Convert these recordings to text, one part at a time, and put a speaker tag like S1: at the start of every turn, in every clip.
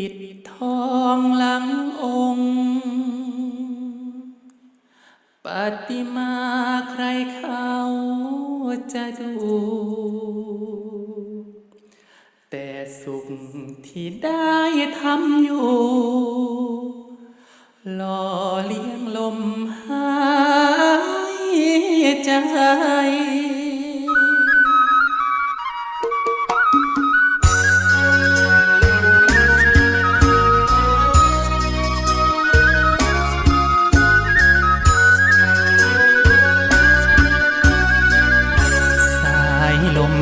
S1: ปิดทองหลังองค์ปฏิมาใครเขาจะดู แต่สุขที่ได้ทำอยู่หล่อเลี้ยงลมหายใจ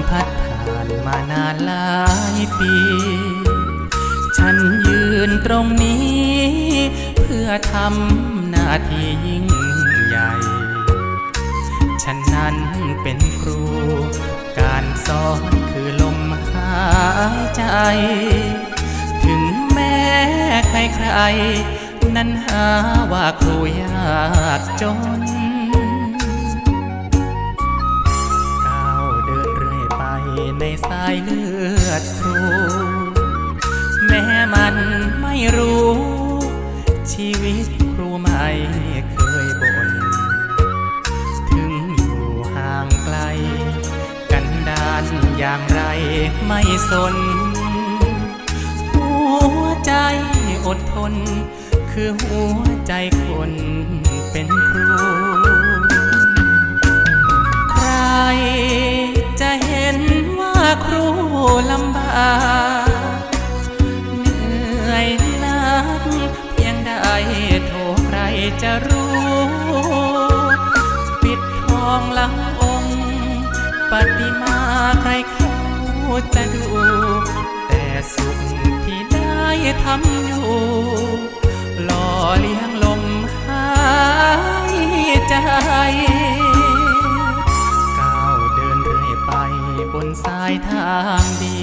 S1: พัดผ่านมานานหลายปี ฉันยืนตรงนี้ เพื่อทำหน้าที่ยิ่งใหญ่ ฉันนั้นเป็นครู การสอนคือลมหายใจ ถึงแม้ใครๆ นั้นหาว่าครูยากจน สายเลือดครู แม้มันไม่รู้ ชีวิตครูไม่เคยบน่นถึงอยู่ห่างไกล กันดานอย่างไรไม่สน หัวใจอดทน คือหัวใจคน ลำบากเหนื่อยนักเพียงใดโทรใครจะรู้ ปิดทองหลังองค์ปฏิมาใครเขาจะดู แต่สุขที่ได้ทำอยู่ หล่อเลี้ยงลมหายใจายทางดี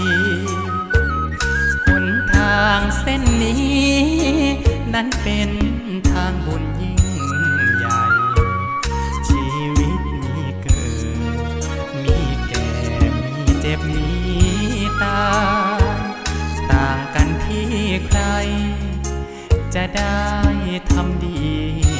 S1: หนทางเส้นนี้ นั้นเป็นทางบุญยิ่งใหญ่ ชีวิตมีเกิด มีแก่ มีเจ็บ มีตายต่างกันที่ใคร จะได้ทำดี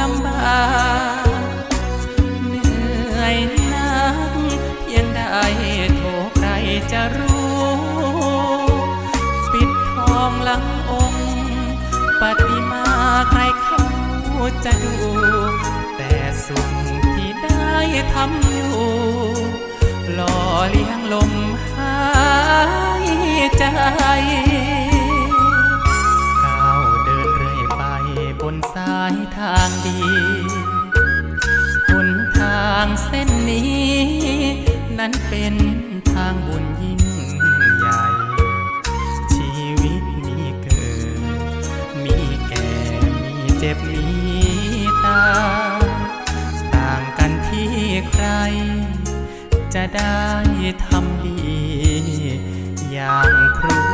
S1: ลำบากเหนื่อยนักเพียงใดโทรใครจะรู้ ปิดทองหลังองค์ปฏิมาใครเขาจะดู แต่สุขที่ได้ทำอยู่ หล่อเลี้ยงลมหายางเส้นนี้ นั้นเป็นทางบุญยิ่งใหญ่ ชีวิตมีเกิด มีแก่ มีเจ็บ มีตาย ต่างกันที่ใคร จะได้ทำดี อย่างครู